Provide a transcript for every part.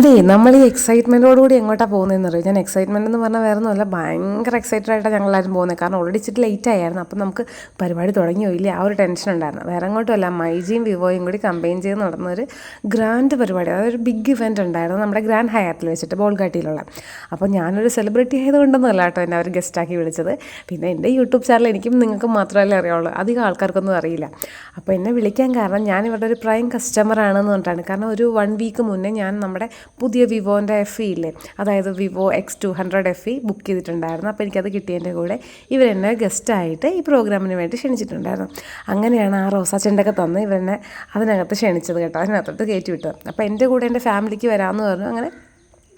അതെ നമ്മൾ ഈ എക്സൈറ്റ്മെന്റോടുകൂടി എങ്ങോട്ടാണ് പോകുന്നതെന്ന് അറിയാം? ഞാൻ എക്സൈറ്റ്മെന്റ് എന്ന് പറഞ്ഞാൽ വേറെ ഒന്നുമല്ല ഭയങ്കര എക്സൈറ്റഡ് ആയിട്ടാണ് ഞങ്ങളാരും പോകുന്നത്. കാരണം ഓൾറെഡി ഇച്ചിരി ലേറ്റ് ആയിരുന്നു. അപ്പം നമുക്ക് പരിപാടി തുടങ്ങിയോ ഇല്ലേ? ആ ഒരു ടെൻഷൻ ഉണ്ടായിരുന്നു. വേറെ അങ്ങോട്ടുമല്ല മൈജിയും വിവോയും കൂടി കമ്പൈൻ ചെയ്ത് നടന്ന ഒരു ഗ്രാൻഡ് പരിപാടി. അതായത് ഒരു ബിഗ് ഇവന്റ് ഉണ്ടായിരുന്നു നമ്മുടെ ഗ്രാൻഡ് ഹയാത്തിൽ വെച്ചിട്ട് ബോൾഗാട്ടിയിലുള്ള. അപ്പോൾ ഞാനൊരു സെലിബ്രിറ്റി ആയതുകൊണ്ടൊന്നുമല്ല കേട്ടോ എന്നെ അവർ ഗസ്റ്റാക്കി വിളിച്ചത്. പിന്നെ എന്റെ യൂട്യൂബ് ചാനൽ എനിക്കും നിങ്ങൾക്ക് മാത്രമല്ലേ അറിയാവുള്ളൂ അധികം ആൾക്കാർക്കൊന്നും അറിയില്ല. അപ്പോൾ എന്നെ വിളിക്കാൻ കാരണം ഞാൻ ഇവരുടെ ഒരു പ്രൈം കസ്റ്റമർ ആണെന്ന് പറഞ്ഞിട്ടാണ്. കാരണം ഒരു വൺ വീക്ക് മുന്നേ ഞാൻ നമ്മുടെ പുതിയ വിവോന്റെ എഫ് ഇ ഇല്ലേ? അതായത് Vivo X two hundred F E book ചെയ്തിട്ടുണ്ടായിരുന്നു. അപ്പോൾ എനിക്കത് കിട്ടിയതിന്റെ കൂടെ ഇവരെന്നെ ഗസ്റ്റായിട്ട് ഈ പ്രോഗ്രാമിന് വേണ്ടി ക്ഷണിച്ചിട്ടുണ്ടായിരുന്നു. അങ്ങനെയാണ് ആ റോസാ ചെണ്ടൊക്കെ തന്ന് ഇവരെന്നെ അതിനകത്ത് ക്ഷണിച്ചത് കേട്ടോ. അതിനകത്തോട്ട് കയറ്റി വിട്ടത്. അപ്പോൾ എന്റെ കൂടെ എന്റെ ഫാമിലിക്ക് വരാമെന്ന് പറഞ്ഞു. അങ്ങനെ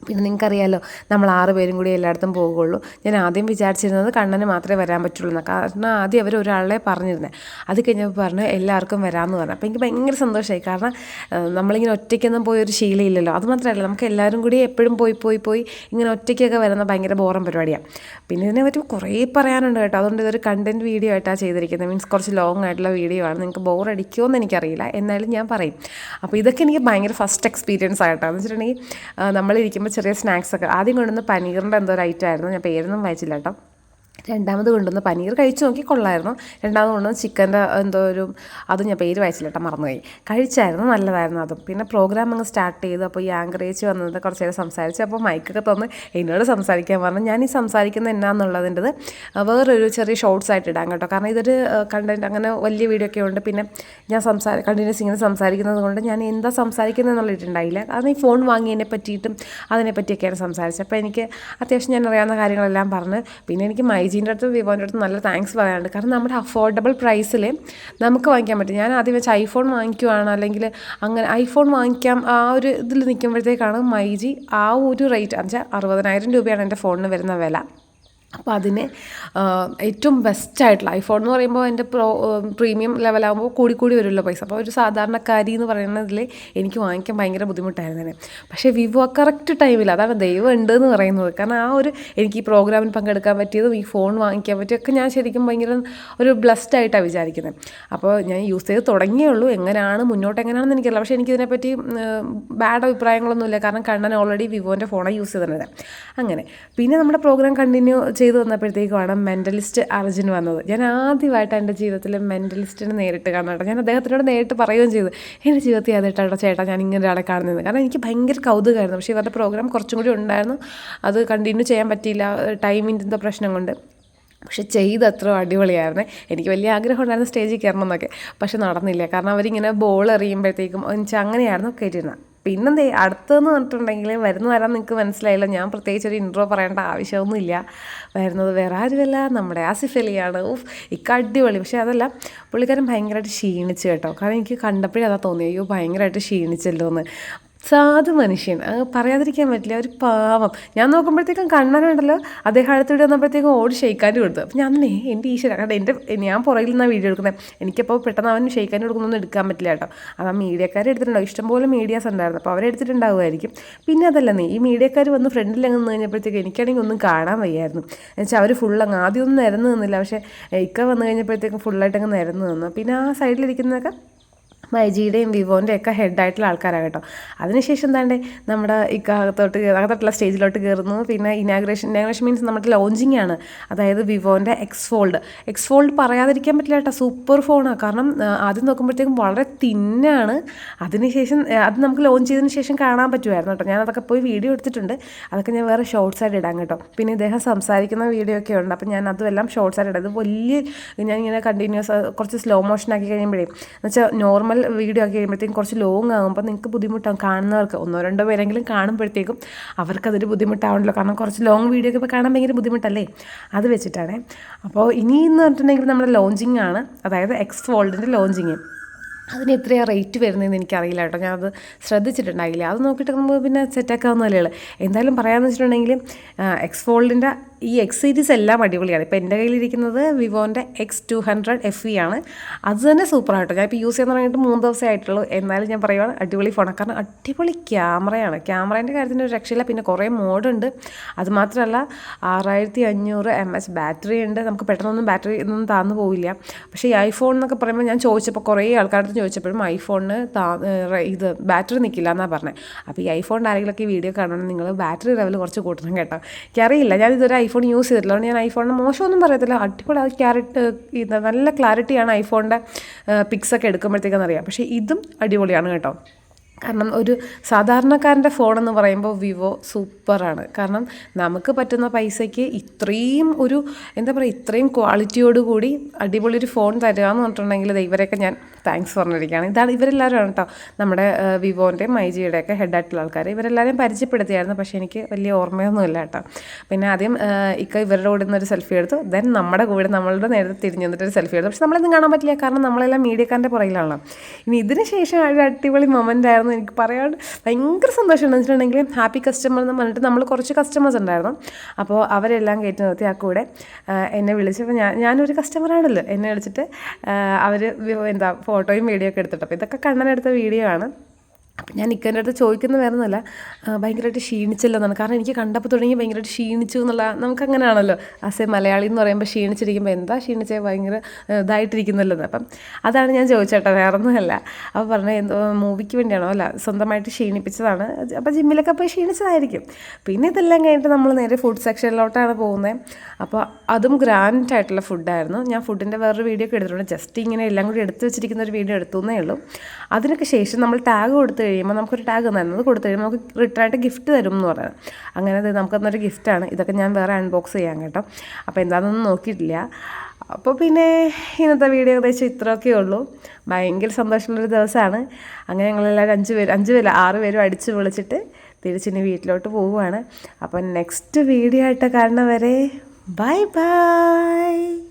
പിന്നെ നിങ്ങൾക്കറിയാലോ നമ്മൾ ആറ് പേരും കൂടി എല്ലായിടത്തും പോകുള്ളൂ. ഞാൻ ആദ്യം വിചാരിച്ചിരുന്നത് കണ്ണന് മാത്രമേ വരാൻ പറ്റുള്ളൂ എന്ന്. കാരണം ആദ്യം അവർ ഒരാളെ പറഞ്ഞിരുന്നത് അത് കഴിഞ്ഞപ്പോൾ പറഞ്ഞു എല്ലാവർക്കും വരാമെന്ന് പറഞ്ഞു. അപ്പോൾ എനിക്ക് ഭയങ്കര സന്തോഷമായി കാരണം നമ്മളിങ്ങനെ ഒറ്റയ്ക്കൊന്നും പോയി ഒരു ശീലമില്ലല്ലോ അത് മാത്രമല്ല നമുക്ക് എല്ലാവരും കൂടി എപ്പോഴും പോയി പോയി പോയി ഇങ്ങനെ ഒറ്റയ്ക്കൊക്കെ വരുന്ന ഭയങ്കര ബോറം പരിപാടിയാണ് പിന്നെ ഇതിനെ പറ്റി കുറേ പറയാനുണ്ട് കേട്ടോ. അതുകൊണ്ട് ഇതൊരു കണ്ടന്റ് വീഡിയോ ആയിട്ടാണ് ചെയ്തിരിക്കുന്നത്. മീൻസ് കുറച്ച് ലോങ് ആയിട്ടുള്ള വീഡിയോ ആണ്. നിങ്ങൾക്ക് ബോർ അടിക്കുമോ എന്ന് എനിക്കറിയില്ല. എന്നാലും ഞാൻ പറയും. അപ്പോൾ ഇതൊക്കെ എനിക്ക് ഭയങ്കര ഫസ്റ്റ് എക്സ്പീരിയൻസ് ആയിട്ടാണ് എന്ന് വെച്ചിട്ടുണ്ടെങ്കിൽ നമ്മളിരിക്കുമ്പോൾ ചെറിയ സ്നാക്സ് ഒക്കെ ആദ്യം കൊണ്ടുവന്ന് പനീറിന്റെ എന്തോ ഒരു ഐറ്റം ആയിരുന്നു. ഞാൻ പേരൊന്നും വായിച്ചില്ല കേട്ടോ. രണ്ടാമത് കൊണ്ടുവന്ന പനീർ കഴിച്ചു നോക്കി കൊള്ളായിരുന്നു. രണ്ടാമത് കൊണ്ടുവന്ന ചിക്കന്റെ എന്തോ ഒരു അത് ഞാൻ പേര് വായിച്ചില്ല കേട്ടോ മറന്നുപോയി. കഴിച്ചായിരുന്നു നല്ലതായിരുന്നു അതും. പിന്നെ പ്രോഗ്രാം അങ്ങ് സ്റ്റാർട്ട് ചെയ്തു അപ്പോൾ ഈ ആങ്കറേജ് വന്നത് കുറച്ച് നേരം സംസാരിച്ചു അപ്പോൾ മൈക്കൊക്കെ തന്ന് എന്നോട് സംസാരിക്കാൻ പറഞ്ഞു. ഞാൻ ഈ സംസാരിക്കുന്നത് എന്നാന്നുള്ളതിന്റെ വേറൊരു ചെറിയ ഷോർട്സ് ആയിട്ട് ഇടാം കേട്ടോ. കാരണം ഇതൊരു കണ്ടന്റ് അങ്ങനെ വലിയ വീഡിയോ ഒക്കെ ഉണ്ട് പിന്നെ ഞാൻ സംസാര കണ്ടിന്യൂസ് ഇങ്ങനെ സംസാരിക്കുന്നത് കൊണ്ട് ഞാൻ എന്താ സംസാരിക്കുന്നത് എന്നുള്ളിട്ടുണ്ടായില്ല കാരണം ഈ ഫോൺ വാങ്ങിയതിനെ പറ്റിയിട്ടും അതിനെപ്പറ്റിയൊക്കെയാണ് സംസാരിച്ചത്. അപ്പോൾ എനിക്ക് അത്യാവശ്യം ഞാൻ അറിയാവുന്ന കാര്യങ്ങളെല്ലാം പറഞ്ഞ് പിന്നെ എനിക്ക് മൈജീന്റെ അടുത്തും വിവോന്റെ അടുത്തും നല്ല താങ്ക്സ് പറയാനുണ്ട്. കാരണം നമ്മുടെ അഫോർഡബിൾ പ്രൈസിൽ നമുക്ക് വാങ്ങിക്കാൻ പറ്റും. ഞാൻ ആദ്യം വെച്ച് ഐഫോൺ വാങ്ങിക്കുവാണ്. അല്ലെങ്കിൽ അങ്ങനെ ഐഫോൺ വാങ്ങിക്കാം. ആ ഒരു ഇതിൽ നിൽക്കുമ്പോഴത്തേക്കാണ് മൈജി ആ ഒരു റേറ്റ് എന്നുവെച്ചാൽ അറുപതിനായിരം രൂപയാണ് എന്റെ ഫോണിന് വരുന്ന വില. അപ്പോൾ അതിന് ഏറ്റവും ബെസ്റ്റ് ആയിട്ടുള്ള ഐഫോൺ എന്ന് പറയുമ്പോൾ എന്റെ പ്രോ പ്രീമിയം ലെവലാകുമ്പോൾ കൂടി കൂടി വരുമല്ലോ പൈസ. അപ്പോൾ ഒരു സാധാരണക്കാരി എന്ന് പറയുന്നതിൽ എനിക്ക് വാങ്ങിക്കാൻ ഭയങ്കര ബുദ്ധിമുട്ടായിരുന്നു തന്നെ പക്ഷേ വിവോ കറക്റ്റ് ടൈമിൽ അതാണ് ദൈവം ഉണ്ട് എന്ന് പറയുന്നത്. കാരണം ആ ഒരു എനിക്ക് ഈ പ്രോഗ്രാമിൽ പങ്കെടുക്കാൻ പറ്റിയതും ഈ ഫോൺ വാങ്ങിക്കാൻ പറ്റിയൊക്കെ ഞാൻ ശരിക്കും ഭയങ്കര ഒരു ബ്ലസ്ഡ് ആയിട്ടാണ് വിചാരിക്കുന്നത് അപ്പോൾ ഞാൻ യൂസ് ചെയ്ത് തുടങ്ങിയേ ഉള്ളൂ. എങ്ങനെയാണ് മുന്നോട്ട് എങ്ങനെയാണെന്ന് എനിക്കറിയില്ല. പക്ഷേ എനിക്കിതിനെപ്പറ്റി ബാഡ് അഭിപ്രായങ്ങളൊന്നുമില്ല. കാരണം കണ്ണൻ ഓൾറെഡി വിവോന്റെ ഫോണാണ് യൂസ് ചെയ്തിരുന്നത് അങ്ങനെ. പിന്നെ നമ്മുടെ പ്രോഗ്രാം കണ്ടിന്യൂ ചെയ്ത് വന്നപ്പോഴത്തേക്കുമാണ് മെന്റലിസ്റ്റ് അർജുൻ വന്നത്. ഞാൻ ആദ്യമായിട്ട് എന്റെ ജീവിതത്തിൽ മെന്റലിസ്റ്റിനെ നേരിട്ട് കാണാട്ടോ ഞാൻ അദ്ദേഹത്തിനോട് നേരിട്ട് പറയുകയും ചെയ്തു. എന്റെ ജീവിതത്തിൽ ആദ്യമായിട്ടാണ് ചേട്ടാ ഞാൻ ഇങ്ങനെ ഒരാളെ കാണുന്നത്. കാരണം എനിക്ക് ഭയങ്കര കൗതുകമായിരുന്നു. പക്ഷേ ഇവരുടെ പ്രോഗ്രാം കുറച്ചും കൂടി ഉണ്ടായിരുന്നു. അത് കണ്ടിന്യൂ ചെയ്യാൻ പറ്റിയില്ല. ടൈമിന്റെ എന്തോ പ്രശ്നം കൊണ്ട്. പക്ഷെ ചെയ്ത് അത്ര അടിപൊളിയായിരുന്നു. എനിക്ക് വലിയ ആഗ്രഹം ഉണ്ടായിരുന്നു സ്റ്റേജിൽ കയറണം എന്നൊക്കെ. പക്ഷെ നടന്നില്ല. കാരണം അവരിങ്ങനെ ബോൾ എറിയുമ്പോഴത്തേക്കും എന്നുവെച്ചാൽ അങ്ങനെയായിരുന്നു. കയറ്റിയിരുന്നത് പിന്നെന്തേ അടുത്തതെന്ന് പറഞ്ഞിട്ടുണ്ടെങ്കിൽ വരുന്ന വരാൻ നിങ്ങൾക്ക് മനസ്സിലായില്ല. ഞാൻ പ്രത്യേകിച്ച് ഒരു ഇൻട്രോ പറയേണ്ട ആവശ്യമൊന്നുമില്ല. വരുന്നത് വേറെ ആരുമല്ല. നമ്മുടെ ആസിഫ് അലിയാണ്. ഊഫ് ഇക്ക അടിപൊളി. പക്ഷേ അതല്ല പുള്ളിക്കാരൻ ഭയങ്കരമായിട്ട് ക്ഷീണിച്ച് കേട്ടോ. കാരണം എനിക്ക് കണ്ടപ്പോഴേ അതാ തോന്നി അയ്യോ ഭയങ്കരമായിട്ട് ക്ഷീണിച്ചല്ലോ എന്ന് സാധു മനുഷ്യൻ. പറയാതിരിക്കാൻ പറ്റില്ല ഒരു പാവം. ഞാൻ നോക്കുമ്പോഴത്തേക്കും കണ്ണനുണ്ടല്ലോ അദ്ദേഹം അടുത്തിടെ വന്നപ്പോഴത്തേക്കും ഓടി ഷെയ്ക്കാന്റെ കൊടുത്തു അപ്പം ഞാൻ നേ എന്റെ ഈശ്വര കാരണം എന്റെ ഞാൻ പുറകിൽ നിന്നാണ് വീഡിയോ എടുക്കുന്നത് എനിക്കപ്പോൾ പെട്ടെന്ന് അവൻ ഷെയ്ക്കാന്റെ കൊടുക്കുന്നൊന്നും എടുക്കാൻ പറ്റില്ല കേട്ടോ. അത് ആ മീഡിയക്കാർ എടുത്തിട്ടുണ്ടാവും. ഇഷ്ടംപോലെ മീഡിയാസ് ഉണ്ടായിരുന്നു. അപ്പോൾ അവരെടുത്തിട്ടുണ്ടാവുമായിരിക്കും പിന്നെ അതല്ല നീ ഈ മീഡിയക്കാർ വന്ന് ഫ്രണ്ടിൽ അങ്ങ് നിന്ന് കഴിഞ്ഞപ്പോഴത്തേക്ക് എനിക്കാണെങ്കിൽ ഒന്നും കാണാൻ വയ്യായിരുന്നു. എന്നുവെച്ചാൽ അവർ ഫുൾ അങ്ങ് ആദ്യമൊന്നും നിരന്ന് നിന്നില്ല. പക്ഷേ ഇക്ക വന്നു കഴിഞ്ഞപ്പോഴത്തേക്കും ഫുള്ളായിട്ട് അങ്ങ് നിരന്ന് നിന്നു. പിന്നെ ആ സൈഡിലിരിക്കുന്നതൊക്കെ മൈജിയുടെയും വിവോന്റെ ഒക്കെ ഹെഡായിട്ടുള്ള ആൾക്കാരാണ് കേട്ടോ. അതിനുശേഷം എന്താണ്ട്? നമ്മുടെ ഇക്കകത്തോട്ട് അകത്തോട്ടുള്ള സ്റ്റേജിലോട്ട് കയറുന്നു പിന്നെ ഇനാഗ്രേഷൻ ഇനാഗ്രേഷൻ മീൻസ് നമ്മുടെ ലോഞ്ചിങ് ആണ്. അതായത് വിവോന്റെ എക്സ് ഫോൾഡ് എക്സ് ഫോൾഡ് പറയാതിരിക്കാൻ പറ്റില്ല കേട്ടോ. സൂപ്പർ ഫോണാണ് കാരണം ആദ്യം നോക്കുമ്പോഴത്തേക്കും വളരെ തിന്നാണ്. അതിനുശേഷം അത് നമുക്ക് ലോഞ്ച് ചെയ്തതിന് ശേഷം കാണാൻ പറ്റുമായിരുന്നു കേട്ടോ. ഞാൻ അതൊക്കെ പോയി വീഡിയോ എടുത്തിട്ടുണ്ട്. അതൊക്കെ ഞാൻ വേറെ ഷോർട്സ് ആയിട്ട് ഇടാം കേട്ടോ. പിന്നെ ഇദ്ദേഹം സംസാരിക്കുന്ന വീഡിയോ ഒക്കെ ഉണ്ട്. അപ്പം ഞാൻ അതുമെല്ലാം ഷോർട്സ് ആയിട്ട് ഇടാം. ഇത് വലിയ ഞാൻ ഇങ്ങനെ കണ്ടിന്യൂസ് കുറച്ച് സ്ലോ മോഷൻ ആക്കി കഴിയുമ്പോഴേ. എന്ന് വെച്ചാൽ വീഡിയോ ആക്കി കഴിയുമ്പോഴത്തേക്കും കുറച്ച് ലോങ് ആകുമ്പോൾ നിങ്ങൾക്ക് ബുദ്ധിമുട്ടാകും കാണുന്നവർക്ക് ഒന്നോ രണ്ടോ പേരെങ്കിലും കാണുമ്പോഴത്തേക്കും അവർക്കതൊരു ബുദ്ധിമുട്ടാവണല്ലോ. കാരണം കുറച്ച് ലോങ് വീഡിയോ ഒക്കെ കാണാൻ ഭയങ്കര ബുദ്ധിമുട്ടല്ലേ? അത് വെച്ചിട്ടാണ്. അപ്പോൾ ഇനി എന്ന് പറഞ്ഞിട്ടുണ്ടെങ്കിൽ നമ്മുടെ ലോഞ്ചിങ് ആണ്. അതായത് എക്സ് ഫോൾഡിന്റെ ലോഞ്ചിങ് അതിന് എത്രയാണ് റേറ്റ് വരുന്നതെന്ന് എനിക്കറിയില്ല കേട്ടോ. ഞാൻ അത് ശ്രദ്ധിച്ചിട്ടുണ്ടായില്ല. അത് നോക്കിയിട്ട് നമുക്ക് പിന്നെ സെറ്റാക്കാവുന്നതല്ലേ ഉള്ളൂ എന്തായാലും പറയാമെന്ന് വെച്ചിട്ടുണ്ടെങ്കിൽ എക്സ് ഫോൾഡിന്റെ ഈ എക്സ് സീരീസ് എല്ലാം അടിപൊളിയാണ്. ഇപ്പോൾ എന്റെ കയ്യിലിരിക്കുന്നത് വിവോന്റെ X two hundred F E ആണ്. അത് തന്നെ സൂപ്പറാട്ടോ ഞാൻ ഇപ്പോൾ യൂസ് ചെയ്യാൻ തുടങ്ങിയിട്ട് മൂന്ന് ദിവസമേ ആയിട്ടുള്ളൂ. എന്നാലും ഞാൻ പറയുവാണ് അടിപൊളി ഫോണാണ് കാരണം അടിപൊളി ക്യാമറയാണ് ക്യാമറേന്റെ കാര്യത്തിന് ഒരു രക്ഷയില്ല. പിന്നെ കുറേ മോഡുണ്ട് അതുമാത്രമല്ല ആറായിരത്തി അഞ്ഞൂറ് എം എച്ച് ബാറ്ററി ഉണ്ട്. നമുക്ക് പെട്ടെന്നൊന്നും ബാറ്ററി ഒന്നും താന്നു പോവില്ല. പക്ഷേ ഈ ഐഫോൺ എന്നൊക്കെ പറയുമ്പോൾ ഞാൻ ചോദിച്ചപ്പോൾ കുറേ ആൾക്കാരുടെ ചോദിച്ചപ്പോഴും ഐഫോണിന് താ ഇത് ബാറ്ററി നിൽക്കില്ല എന്നാണ് പറഞ്ഞത് അപ്പോൾ ഈ ഐഫോണിന്റെ ആരെങ്കിലൊക്കെ വീഡിയോ കാണണമെങ്കിൽ നിങ്ങൾ ബാറ്ററി ലെവൽ കുറച്ച് കൂട്ടണം കേട്ടോ. എനിക്കറിയില്ല. ഞാൻ ഇതുവരെ ഐഫോൺ യൂസ് ചെയ്തിട്ടില്ല. അതുകൊണ്ട് ഞാൻ ഐഫോണിന് മോശമൊന്നും പറയത്തില്ല. അടിപൊളി അത് ക്യാരറ്റ് നല്ല ക്ലാരിറ്റിയാണ് ഐഫോണിന്റെ പിക്സൊക്കെ എടുക്കുമ്പോഴത്തേക്കെന്ന് അറിയാം. പക്ഷേ ഇതും അടിപൊളിയാണ് കേട്ടോ. കാരണം ഒരു സാധാരണക്കാരന്റെ ഫോണെന്ന് പറയുമ്പോൾ വിവോ സൂപ്പറാണ് കാരണം നമുക്ക് പറ്റുന്ന പൈസയ്ക്ക് ഇത്രയും ഒരു എന്താ പറയുക ഇത്രയും ക്വാളിറ്റിയോടുകൂടി അടിപൊളി ഒരു ഫോൺ തരിക എന്ന് പറഞ്ഞിട്ടുണ്ടെങ്കിൽ ഇവരെയൊക്കെ ഞാൻ താങ്ക്സ് പറഞ്ഞിരിക്കുകയാണ്. ഇതാണ് ഇവരെല്ലാവരും കേട്ടോ നമ്മുടെ വിവോന്റെയും ഹെഡ് ഹെഡായിട്ടുള്ള ആൾക്കാർ ഇവരെല്ലാവരെയും പരിചയപ്പെടുത്തിയായിരുന്നു. പക്ഷേ എനിക്ക് വലിയ ഓർമ്മയൊന്നുമില്ല കേട്ടോ പിന്നെ ആദ്യം ഇക്ക ഇവരുടെ കൂടെ നിന്നൊരു സെൽഫി എടുത്തു. ദെൻ നമ്മുടെ കൂടെ നമ്മളുടെ നേരത്തെ തിരിഞ്ഞു നിന്നിട്ട് ഒരു സെൽഫി എടുത്തു. പക്ഷെ നമ്മളൊന്നും കാണാൻ പറ്റില്ല. കാരണം നമ്മളെല്ലാം മീഡിയക്കാരന്റെ പുറകിലാണല്ലോ ഇനി ഇതിന് ശേഷം ഒരു അടിപൊളി മൊമെന്റ് ആയിരുന്നു. എനിക്ക് പറയാൻ ഭയങ്കര സന്തോഷമുണ്ട്. വെച്ചിട്ടുണ്ടെങ്കിൽ ഹാപ്പി കസ്റ്റമർ എന്ന് പറഞ്ഞിട്ട് നമ്മൾ കുറച്ച് കസ്റ്റമേഴ്സ് ഉണ്ടായിരുന്നു. അപ്പോൾ അവരെല്ലാം കയറ്റി നിർത്തി. ആ കൂടെ എന്നെ വിളിച്ചപ്പോൾ ഞാൻ ഞാനൊരു കസ്റ്റമറാണല്ലോ എന്നെ വിളിച്ചിട്ട് അവർ എന്താ ഫോട്ടോയും വീഡിയോ ഒക്കെ എടുത്തിട്ട്. അപ്പോൾ ഇതൊക്കെ കണ്ണനെടുത്ത വീഡിയോ ആണ്. അപ്പം ഞാൻ ഇക്കന്റെ അടുത്ത് ചോദിക്കുന്ന വേറെ ഒന്നുമല്ല ഭയങ്കരമായിട്ട് ക്ഷീണിച്ചല്ലോ എന്നാണ് കാരണം എനിക്ക് കണ്ടപ്പോൾ തുടങ്ങി ഭയങ്കരമായിട്ട് ക്ഷീണിച്ചു എന്നുള്ള നമുക്ക് അങ്ങനെയാണല്ലോ ആസ് എ മലയാളി എന്ന് പറയുമ്പോൾ ക്ഷീണിച്ചിരിക്കുമ്പോൾ എന്താ ക്ഷീണിച്ചേ? ഭയങ്കര ഇതായിട്ടിരിക്കുന്നല്ലോ അപ്പം അതാണ് ഞാൻ ചോദിച്ചേട്ടാ വേറെ ഒന്നുമല്ല അപ്പോൾ പറഞ്ഞ എന്തോ മൂവിക്ക് വേണ്ടിയാണോ? അല്ല സ്വന്തമായിട്ട് ക്ഷീണിപ്പിച്ചതാണ്. അപ്പോൾ ജിമ്മിലൊക്കെ പോയി ക്ഷീണിച്ചതായിരിക്കും. പിന്നെ ഇതെല്ലാം കഴിഞ്ഞിട്ട് നമ്മൾ നേരെ ഫുഡ് സെക്ഷനിലോട്ടാണ് പോകുന്നത്. അപ്പോൾ അതും ഗ്രാൻഡ് ആയിട്ടുള്ള ഫുഡായിരുന്നു ഞാൻ ഫുഡിന്റെ വേറൊരു വീഡിയോ ഒക്കെ എടുത്തിട്ടുണ്ട്. ജസ്റ്റ് ഇങ്ങനെ എല്ലാം കൂടി എടുത്ത് വെച്ചിരിക്കുന്ന ഒരു വീഡിയോ എടുത്തു എന്നേ ഉള്ളൂ. അതിനൊക്കെ ശേഷം നമ്മൾ ടാഗ് കൊടുത്തു കഴിയുമ്പോൾ നമുക്കൊരു ടാഗ് തന്നായിരുന്നു അത് കൊടുത്തു കഴിയുമ്പോൾ നമുക്ക് റിട്ടേൺ ആയിട്ട് ഗിഫ്റ്റ് തരും എന്ന് പറയുന്നത് അങ്ങനെ അത് നമുക്കന്നൊരു ഗിഫ്റ്റാണ് ഇതൊക്കെ ഞാൻ വേറെ അൺബോക്സ് ചെയ്യാം കേട്ടോ. അപ്പോൾ എന്താണെന്നൊന്നും നോക്കിയിട്ടില്ല. അപ്പോൾ പിന്നെ ഇന്നത്തെ വീഡിയോ ഏകദേശം ഇത്രയൊക്കെ ഉള്ളൂ. ഭയങ്കര സന്തോഷമുള്ളൊരു ദിവസമാണ്. അങ്ങനെ ഞങ്ങളെല്ലാവരും അഞ്ച് പേര് അഞ്ച് പേര് ആറ് പേരും അടിച്ച് വിളിച്ചിട്ട് തിരിച്ചിനി വീട്ടിലോട്ട് പോവുകയാണ്. അപ്പം നെക്സ്റ്റ് വീഡിയോ ആയിട്ട് കാണുന്നവരെ ബൈ ബൈ